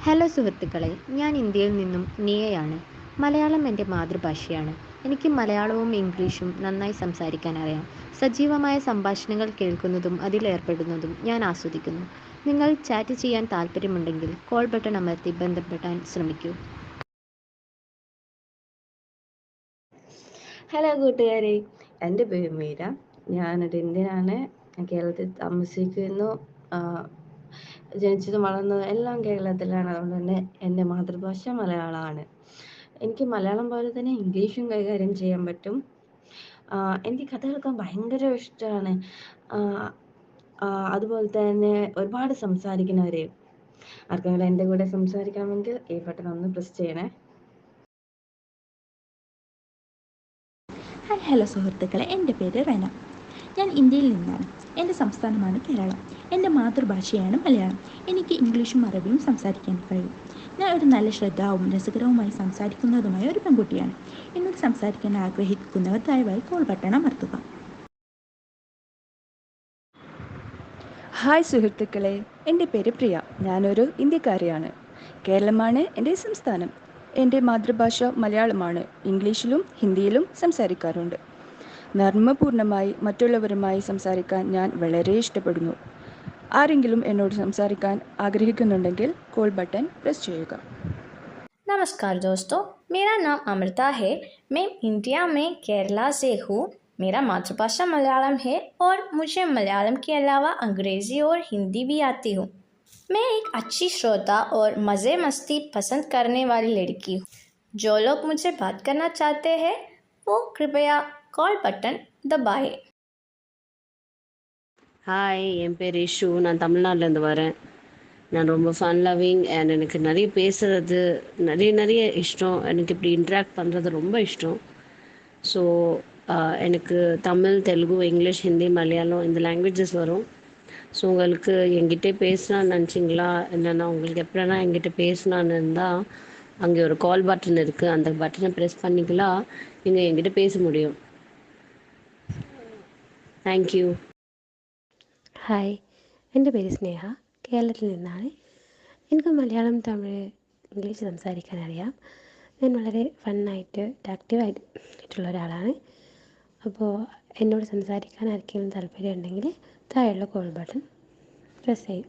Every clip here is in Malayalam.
ഹലോ സുഹൃത്തുക്കളെ. ഞാൻ ഇന്ത്യയിൽ നിന്നും നിയയാണ്. മലയാളം എന്റെ മാതൃഭാഷയാണ്. എനിക്ക് മലയാളവും ഇംഗ്ലീഷും നന്നായി സംസാരിക്കാൻ അറിയാം. സജീവമായ സംഭാഷണങ്ങൾ കേൾക്കുന്നതും അതിലേർപ്പെടുന്നതും ഞാൻ ആസ്വദിക്കുന്നു. നിങ്ങൾ ചാറ്റ് ചെയ്യാൻ താല്പര്യമുണ്ടെങ്കിൽ കോൾ ബട്ടൺ അമർത്തി ബന്ധപ്പെടാൻ ശ്രമിക്കൂ. ഹലോ കൂട്ടുകാരെ. എന്റെ പേര് മീര. ഞാനൊരു ഇന്ത്യനാണ്. കേരളത്തിൽ താമസിക്കുന്നു. ജനിച്ചതും വളർന്നതും എല്ലാം കേരളത്തിലാണ്. അതുകൊണ്ട് തന്നെ എന്റെ മാതൃഭാഷ മലയാളമാണ്. എനിക്ക് മലയാളം പോലെ തന്നെ ഇംഗ്ലീഷും കൈകാര്യം ചെയ്യാൻ പറ്റും. എനിക്ക് കഥ കേൾക്കാൻ ഭയങ്കര ഇഷ്ടമാണ്. അതുപോലെ തന്നെ ഒരുപാട് സംസാരിക്കുന്നവരെയും ആർക്കെങ്കിലും എന്റെ കൂടെ സംസാരിക്കണമെങ്കിൽ ഈ ബട്ടൺ ഒന്ന് പ്രസ് ചെയ്യണേ. ഹായ് ഹലോ സുഹൃത്തുക്കളെ. എന്റെ പേര് റെന. ഞാൻ ഇന്ത്യയിൽ നിന്നാണ്. എന്റെ സംസ്ഥാനമാണ് കേരളം. എന്റെ മാതൃഭാഷയാണ് മലയാളം. എനിക്ക് ഇംഗ്ലീഷും അറബിയും സംസാരിക്കാൻ കഴിയും. ഞാൻ ഒരു നല്ല ശ്രദ്ധാവും രസകരവുമായി സംസാരിക്കുന്നതുമായ ഒരു പെൺകുട്ടിയാണ്. എന്നോട് സംസാരിക്കാൻ ആഗ്രഹിക്കുന്നവർ ദയവായി കോൾ ബട്ടൺ അമർത്തുക. ഹായ് സുഹൃത്തുക്കളെ. എന്റെ പേര് പ്രിയ. ഞാനൊരു ഇന്ത്യക്കാരിയാണ്. കേരളമാണ് എന്റെ സംസ്ഥാനം. എന്റെ മാതൃഭാഷ മലയാളമാണ്. ഇംഗ്ലീഷിലും ഹിന്ദിയിലും സംസാരിക്കാറുണ്ട്. നർമ്മപൂർണ്ണമായി മറ്റുള്ളവരുമായി സംസാരിക്കാൻ ഞാൻ വളരെ ഇഷ്ടപ്പെടുന്നു ആരെങ്കിലും എന്നോട് സംസാരിക്കാൻ ആഗ്രഹിക്കുന്നുണ്ടെങ്കിൽ കോൾ ബട്ടൺ പ്രസ് ചെയ്യുക नमस्कार दोस्तों मेरा नाम अमृता है मैं इंडिया में केरला से हूँ मेरा मातृभाषा मलयालम है और मुझे मलयालम के अलावा अंग्रेज़ी और हिंदी भी आती हूँ मैं एक अच्छी श्रोता और मज़े मस्ती पसंद करने वाली लड़की हूँ जो लोग मुझसे बात करना चाहते हैं वो कृपया கால் பட்டன் த பாய் ஹாய் என் பேர் இஷு. நான் தமிழ்நாட்டிலேருந்து வரேன். நான் ரொம்ப ஃபன் லவ்விங் அண்ட் எனக்கு நிறைய பேசுகிறது நிறைய நிறைய இஷ்டம். எனக்கு இப்படி இன்ட்ராக்ட் பண்ணுறது ரொம்ப இஷ்டம். ஸோ எனக்கு தமிழ் தெலுங்கு இங்கிலீஷ் ஹிந்தி மலையாளம் இந்த லாங்குவேஜஸ் வரும். ஸோ உங்களுக்கு என்கிட்ட பேசலாம்னு நினச்சிங்களா? இல்லைன்னா உங்களுக்கு எப்படின்னா என்கிட்ட பேசினான்னு இருந்தால் அங்கே ஒரு கால் பட்டன் இருக்குது அந்த பட்டனை ப்ரெஸ் பண்ணிக்கலாம். நீங்கள் என்கிட்ட பேச முடியும். താങ്ക് യു ഹായ് എന്റെ പേര് സ്നേഹ. കേരളത്തിൽ നിന്നാണ്. എനിക്ക് മലയാളം തമിഴ് ഇംഗ്ലീഷ് സംസാരിക്കാൻ അറിയാം. ഞാൻ വളരെ ഫണ്ണായിട്ട് ആക്റ്റീവ് ആയിട്ടുള്ള ഒരാളാണ്. അപ്പോൾ എന്നോട് സംസാരിക്കാൻ ആർക്കെങ്കിലും താല്പര്യം ഉണ്ടെങ്കിൽ താഴെയുള്ള കോൾ ബട്ടൺ പ്രസ് ചെയ്യും.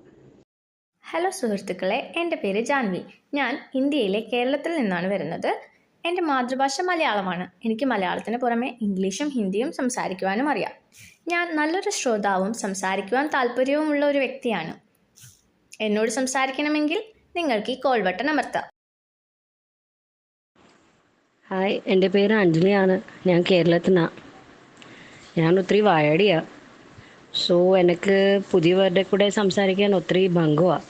ഹലോ സുഹൃത്തുക്കളെ. എന്റെ പേര് ജാൻവി. ഞാൻ ഇന്ത്യയിലെ കേരളത്തിൽ നിന്നാണ് വരുന്നത്. എന്റെ മാതൃഭാഷ മലയാളമാണ്. എനിക്ക് മലയാളത്തിന് പുറമെ ഇംഗ്ലീഷും ഹിന്ദിയും സംസാരിക്കുവാനും അറിയാം. ഞാൻ നല്ലൊരു ശ്രോതാവും സംസാരിക്കുവാൻ താല്പര്യവുമുള്ള ഒരു വ്യക്തിയാണ്. എന്നോട് സംസാരിക്കണമെങ്കിൽ നിങ്ങൾക്ക് ഈ കോൾ ബട്ടൺ അമർത്താം. ഹായ് എന്റെ പേര് അഞ്ജലിയാണ്. ഞാൻ കേരളത്തിൽ നിന്നാണ് ഞാൻ ഒത്തിരി വായാടിയാണ് സോ എനിക്ക് പുതിയവരുടെ കൂടെ സംസാരിക്കാൻ ഒത്തിരി ഭംഗമാണ്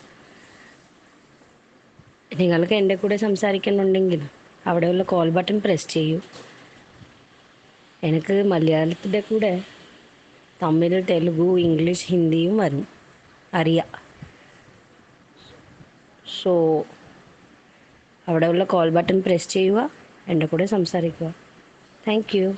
നിങ്ങൾക്ക് എന്റെ കൂടെ സംസാരിക്കുന്നുണ്ടെങ്കിൽ അവിടെയുള്ള കോൾ ബട്ടൺ പ്രസ് ചെയ്യൂ. എനിക്ക് മലയാളത്തിന്റെ കൂടെ തമിഴ് തെലുഗു ഇംഗ്ലീഷ് ഹിന്ദിയും വരും. അറിയാം. സോ അവിടെയുള്ള കോൾ ബട്ടൺ പ്രസ് ചെയ്യുക. എന്റെ കൂടെ സംസാരിക്കുക. താങ്ക് യു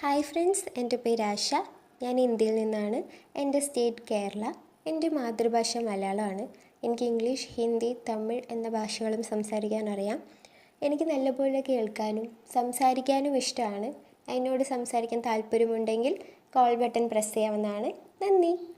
ഹായ് ഫ്രണ്ട്സ് എന്റെ പേര് ആശ. ഞാൻ ഇന്ത്യയിൽ നിന്നാണ്. എന്റെ സ്റ്റേറ്റ് കേരള. എന്റെ മാതൃഭാഷ മലയാളമാണ്. എനിക്ക് ഇംഗ്ലീഷ് ഹിന്ദി തമിഴ് എന്ന ഭാഷകളും സംസാരിക്കാൻ അറിയാം. എനിക്ക് നല്ലപോലെ കേൾക്കാനും സംസാരിക്കാനും ഇഷ്ടമാണ്. എന്നോട് സംസാരിക്കാൻ താല്പര്യമുണ്ടെങ്കിൽ കോൾ ബട്ടൺ പ്രസ് ചെയ്യാവുന്നതാണ്. നന്ദി.